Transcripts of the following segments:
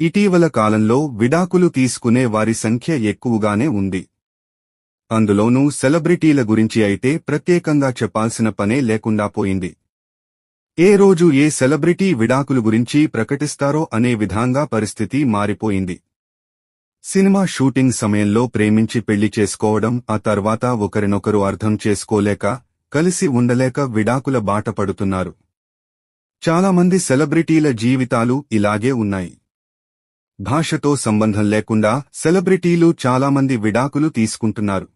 ఇటీవల కాలంలో విడాకులు తీసుకునే వారి సంఖ్య ఎక్కువగానే ఉంది. అందులోనూ సెలబ్రిటీల గురించి అయితే ప్రత్యేకంగా చెప్పాల్సిన పనే లేకుండా పోయింది. ఏ రోజు ఏ సెలబ్రిటీ విడాకులు గురించి ప్రకటిస్తారో అనే విధంగా పరిస్థితి మారిపోయింది. సినిమా షూటింగ్ సమయంలో ప్రేమించి పెళ్ళి చేసుకోవడం ఆ తర్వాత ఒకరినొకరు అర్థం చేసుకోలేక కలిసి ఉండలేక విడాకుల బాట పడుతున్నారు. చాలామంది సెలబ్రిటీల జీవితాలు ఇలాగే ఉన్నాయి. భాషతో సంబంధం లేకుండా సెలబ్రిటీలు చాలామంది విడాకులు తీసుకుంటున్నారు.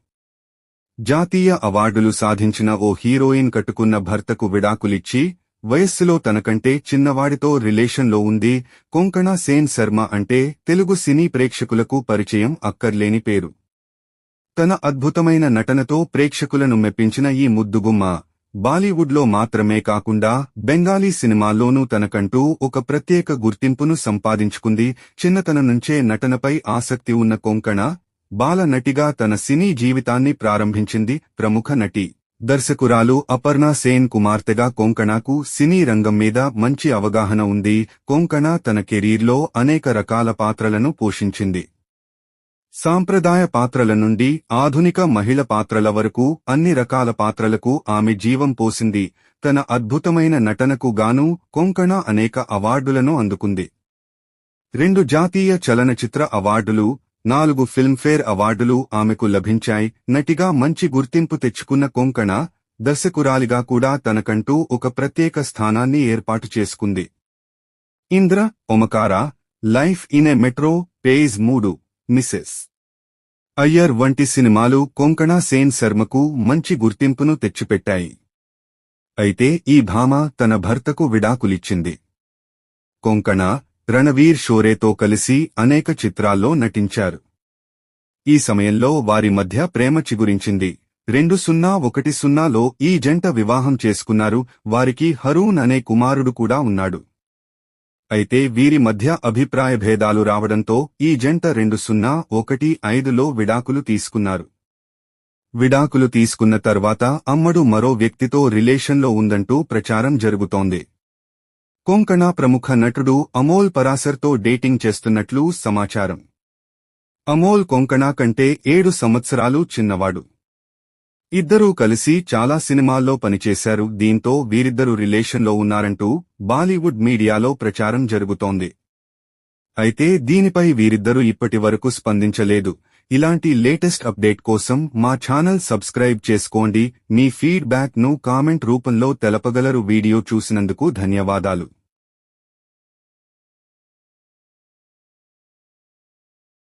జాతీయ అవార్డులు సాధించిన ఓ హీరోయిన్ కట్టుకున్న భర్తకు విడాకులిచ్చి వయస్సులో తనకంటే చిన్నవాడితో రిలేషన్లో ఉంది కొంకణ సేన్ శర్మ అంటే తెలుగు సినీ ప్రేక్షకులకు పరిచయం అక్కర్లేని పేరు. తన అద్భుతమైన నటనతో ప్రేక్షకులను మెప్పించిన ఈ ముద్దుగుమ్మ బాలీవుడ్లో మాత్రమే కాకుండా బెంగాలీ సినిమాల్లోనూ తనకంటూ ఒక ప్రత్యేక గుర్తింపును సంపాదించుకుంది. చిన్నతనం నుంచే నటనపై ఆసక్తి ఉన్న కొంకణ బాల నటిగా తన సినీ జీవితాన్ని ప్రారంభించింది. ప్రముఖ నటి దర్శకురాలు అపర్ణ సేన్ కుమార్తెగా కొంకణకు సినీ రంగం మీద మంచి అవగాహన ఉంది. కొంకణ తన కెరీర్లో అనేక రకాల పాత్రలను పోషించింది. సాంప్రదాయ పాత్రల నుండి ఆధునిక మహిళ పాత్రల వరకు అన్ని రకాల పాత్రలకు ఆమె జీవం పోసింది. తన అద్భుతమైన నటనకు గాను కొంకణ అనేక అవార్డులను అందుకుంది. రెండు జాతీయ చలనచిత్ర అవార్డులు నాలుగు ఫిల్మ్ఫేర్ అవార్డులు ఆమెకు లభించాయి. నటిగా మంచి గుర్తింపు తెచ్చుకున్న కొంకణ దర్శకురాలిగా కూడా తనకంటూ ఒక ప్రత్యేక స్థానాన్ని ఏర్పాటు చేసుకుంది. Indra Omkara life in a metro page మూడు. మిసెస్ అయ్యర్ వంటి సినిమాలు కొంకణ సేన్ శర్మకు మంచి గుర్తింపును తెచ్చిపెట్టాయి. అయితే ఈ భామ తన భర్తకు విడాకులిచ్చింది. కొంకణ రణవీర్ షోరేతో కలిసి అనేక చిత్రాల్లో నటించారు. ఈ సమయంలో వారి మధ్య ప్రేమ చిగురించింది. రెండు సున్నా ఒకటి సున్నాలో ఈ జంట వివాహం చేసుకున్నారు. వారికి హరూన్ అనే కుమారుడు కూడా ఉన్నాడు. అయితే వీరి మధ్య అభిప్రాయ భేదాలు రావడంతో ఈ జంట రెండు సున్నా ఒకటి ఐదులో విడాకులు తీసుకున్నారు. విడాకులు తీసుకున్న తర్వాత అమ్మడు మరో వ్యక్తితో రిలేషన్లో ఉందంటూ ప్రచారం జరుగుతోంది. కొంకణ ప్రముఖ నటుడు అమోల్ పరాసర్తో డేటింగ్ చేస్తున్నట్లు సమాచారం. అమోల్ కొంకణ కంటే ఏడు సంవత్సరాలు చిన్నవాడు. ఇద్దరూ కలిసి చాలా సినిమాల్లో పనిచేశారు దీంతో వీరిద్దరూ రిలేషన్లో ఉన్నారంటూ బాలీవుడ్ మీడియాలో ప్రచారం జరుగుతోంది. అయితే దీనిపై వీరిద్దరూ ఇప్పటి వరకు స్పందించలేదు. ఇలాంటి లేటెస్ట్ అప్డేట్ కోసం మా ఛానల్ సబ్స్క్రైబ్ చేసుకోండి. మీ ఫీడ్బ్యాక్ను కామెంట్ రూపంలో తెలపగలరు. వీడియో చూసినందుకు ధన్యవాదాలు.